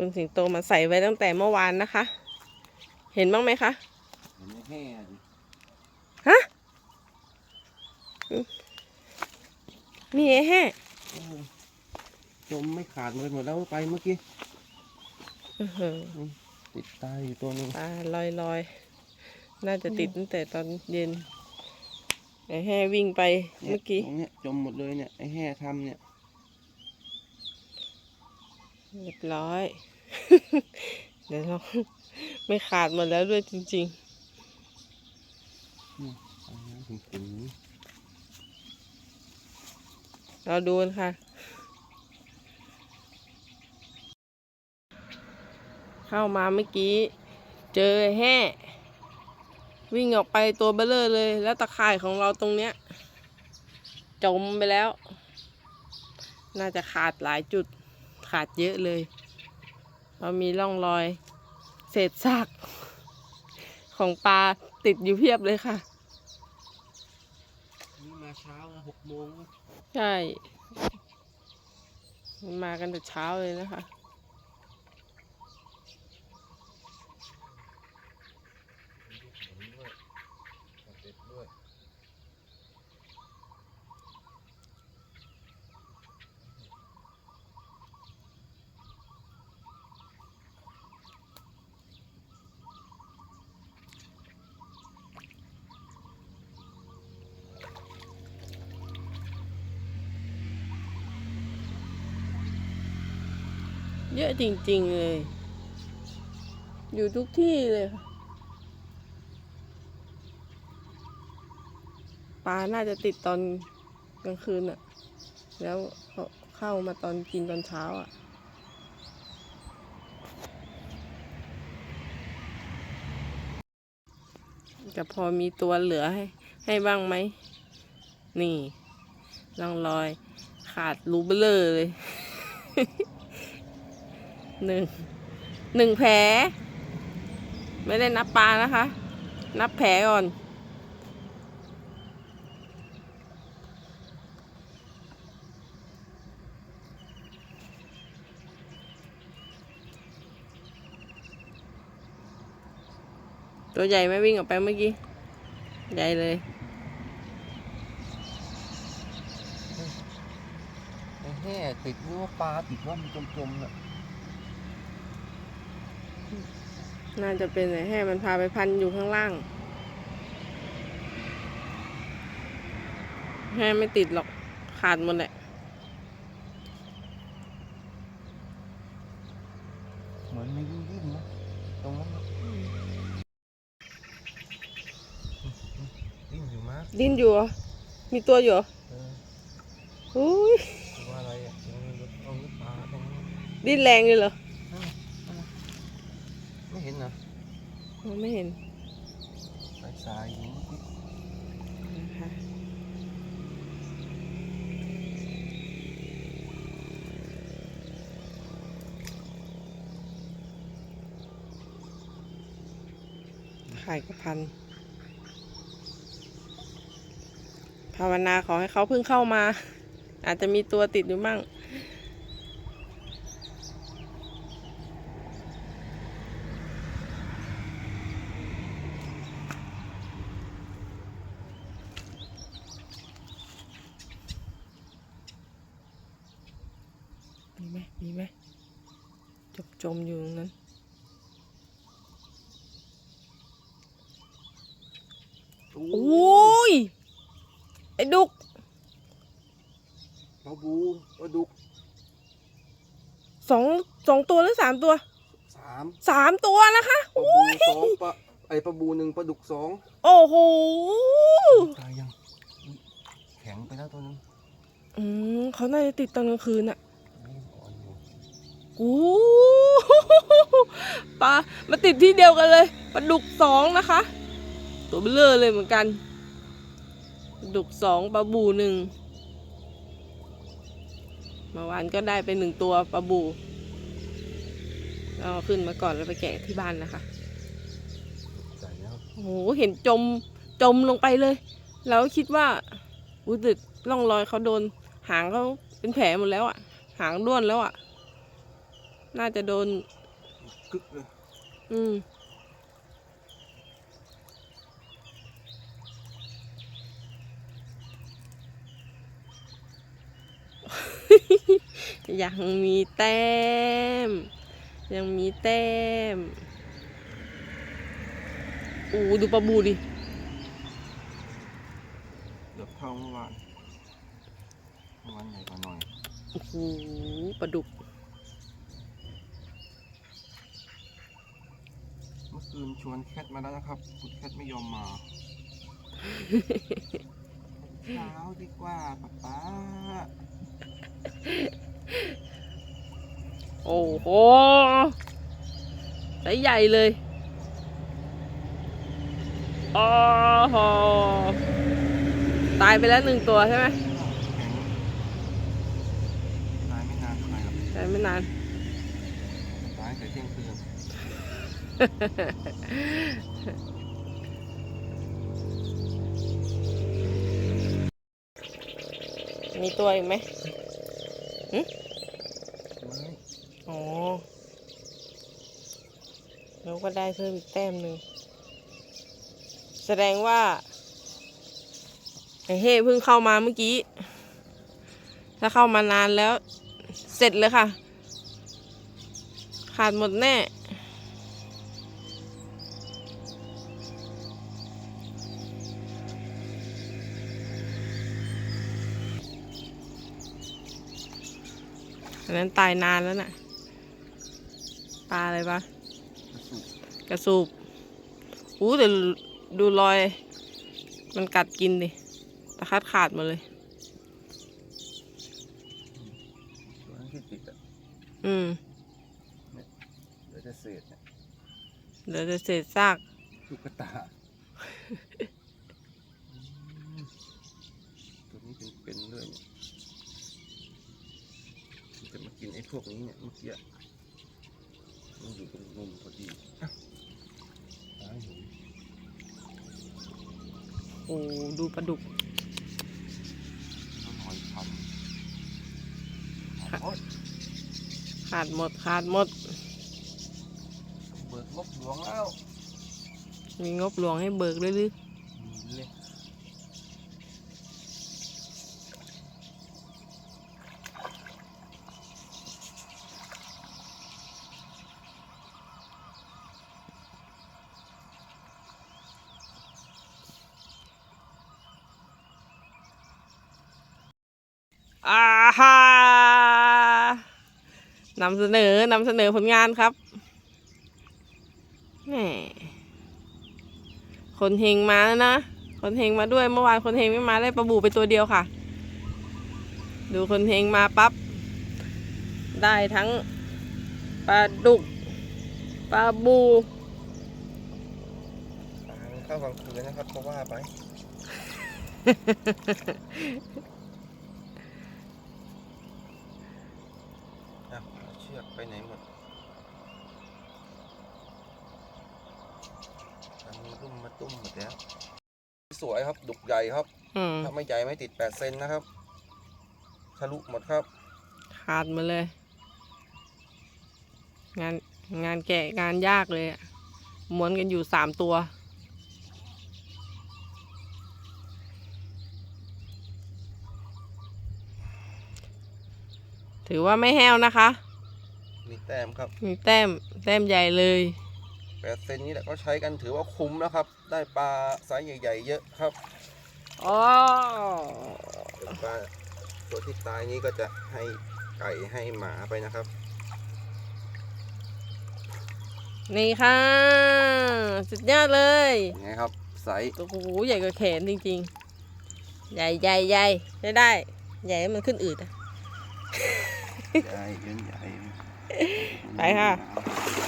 คุณสิงโตมาใส่ไว้ตั้งแต่เมื่อวานนะคะ เห็นบ้างไหมคะเห็นไหมแห่ดิฮะมีไอ้แห่เออจมไม่ขาดเลยหมดแล้วไปเมื่อกี้อื้อหือติดตายอยู่ตัวหนึงปลาลอยลอยๆน่าจะติดตั้งแต่ตอนเย็นไอ้แห่วิ่งไปนี่ยเมื่อกี้ตรงเนี้ยจมหมดเลยเนี่ยไอ้แห่ทำเนี่ย เรียบร้อย เดี๋ยวเราไม่ขาดหมดแล้วด้วยจริงเอาน้ำถึงถึงๆเราดูกันค่ะ เข้ามาเมื่อกี้ เจอแห่วิ่งออกไปตัวเบลเลอร์เลย แล้วตะข่ายของเราตรงเนี้ย จมไปแล้ว น่าจะขาดหลายจุด ขาดเยอะเลยเพราะมีร่องรอย เศษซากของปลาติดอยู่เพียบเลยค่ะ นี่มาเช้านะหกโมงนะใช่ มากันแต่เช้าเลยนะคะ เยอะจริง ๆ เลย อยู่ทุกที่เลยค่ะปลาน่าจะติดตอนกลางคืนอะแล้วเขาเข้ามาตอนกินตอนเช้าอะจะพอมีตัวเหลือให้ ให้บ้างไหม นี่ร่องรอย ขาดรูเบลอเลย หนึ่งหนึ่งแผล ไม่ได้นับปลานะคะ นับแผลก่อน ตัวใหญ่ไหม่วิ่งออกไปเมื่อกี้ ใหญ่เลยไอ้แห่ติดนึว่าปลาติดว่ามันจมๆน่ะ น่าจะเป็นไอ้แห่มันพาไปพันอยู่ข้างล่างแห่ไม่ติดหรอกขาดหมดแหละเหมือนมีดิ้นๆนะตรงนั้นน่ะดิ้นอยู่มั้ยดิ้นอยู่เหรอมีตัวอยู่เหรอเอออุ้ยตัวอะไรอะตรงนี้ตรงนี้ปลาตรงนี้ดิ้นแรงเลยเหรอ ไม่เห็นเหรอ มองไม่เห็นสายสายๆอยู่เมื่อกี้นะคะขายกระพัน ภาวนาขอให้เขาเพิ่งเข้ามา อาจจะมีตัวติดอยู่มั่ง มีไหมมีไหม จมจมๆอยู่ตรงนั้นโอ้ยไอ้ดุกปลาบูปลาดุกสองสองตัวหรือสามตัวสามสามตัวนะคะปลาบูสองปลาไอปลาบูหนึ่งปลาดุกสองโอ้โหตายยังอุ๊ยแข็งไปแล้วตัวนึงอืมเขาน่าจะติดตอนกลางคืนอะนี่อ่อนอยู่โอ้ปลามาติดที่เดียวกันเลยปลาดุกสองนะคะ ตัวเบลเลอร์เลยเหมือนกันปลาดุกสองปลาบูหนึ่งเมื่อวานก็ได้ไปหนึ่งตัวปลาบูเอาขึ้นมาก่อนแล้วไปแกะที่บ้านนะคะโอ้โหเห็นจมจมลงไปเลย แล้วคิดว่าอุ้ยแตึร่องรอยเขาโดน หางเขาเป็นแผลหมดแล้วอะ่ะ หางด้วนแล้วอะ่ะ น่าจะโดน กึกเลยอืม ยังมีแต้ม ยังมีแต้มอู้ดูปลาบูดิ เกือบเท่าเมื่อวานเมื่อวานใหญ่กว่าหน่อย โอ้โหปลาดุก เมื่อคืนชวนแคทมาแล้วนะครับคุณแคทไม่ยอมมาเช้าดีกว่าป๊าป๊าโอ้โหไซส์ใหญ่เลยอ๋อโหตายไปแล้วหนึ่งตัวใช่ไหมแข็งตายไม่นานเท่าไหร่หรอกตายไม่นาน ตายแต่เที่ยงคืน มีตัวอีกไหมไม่อ๋อแล้วก็ได้เพิ่มอีกแต้มหนึ่ง แสดงว่าไอ้เฮ่เพิ่งเข้ามาเมื่อกี้ ถ้าเข้ามานานแล้ว เสร็จเลยค่ะ ขาดหมดแน่ อันนั้นตายนานแล้วน่ะ ปลาอะไรปะกระสุนกระสูบอู้แต่ดูรอย มันกัดกินดิตะคัดขาดหมดเลยตัวนั้นที่ติดอะอืมเดี๋ยวจะเศษเนี่ยเดี๋ยวจะเศษซาก ลูกกระตาอืมตัวนี้เป็นเป็นๆเลยเนี่ยมันจะมากิ นไอ้พวกนี้เนี่ยเมื่อกี้อะมันอยู่ตรงมุมพอดีอะตายเห็นโอ้ดูปลาดุกต้นหอยพันโอ๊ยขาดหมดขาดหมดเบิกงบหลวงแล้ว มีงบหลวงให้เบิกด้วยหรือ อาฮานำเสนอนำเสนอผลงานครับแหมคนเฮงมาแล้วนะ คนเฮงมาด้วยเมื่อวานคนเฮงไม่มาได้ปลาบูไปตัวเดียวค่ะ ดูคนเฮงมาปั๊บ ได้ทั้งปลาดุกปลาบูเข้ากลางคืนนะครับก็ว่าไป อะเอาเชือก ไปไหนหมดทำมารุ่มมาตุ้มหมดแล้ว สวยครับ ดุกใหญ่ครับ อืมถ้าไม่ใหญ่ไม่ติด8เซนนะครับ ทะลุหมดครับ ขาดมาเลย งานงานแกะงานยากเลยอะม้วนกันอยู่สามตัว ถือว่าไม่แห้วนะคะ มีแต้มครับ มีแต้มแต้มใหญ่เลย8เซนนี้แหละก็ใช้กันถือว่าคุ้มนะครับ ได้ปลาไซส์ใหญ่ ๆ เยอะครับอ๋อเดี๋ยวปลาตัวที่ตายนี้ก็จะให้ไก่ให้หมาไปนะครับ นี่ค่ะ สุดยอดเลยยังไงครับไซส์โอ้โหใหญ่กว่าแขนจริง ๆ ใหญ่ใหญ่ใหญ่ได้ได้ ใหญ่ให้มันขึ้นอืดอะ ใหญ่เย็นใหญ่ ไปค่ะเ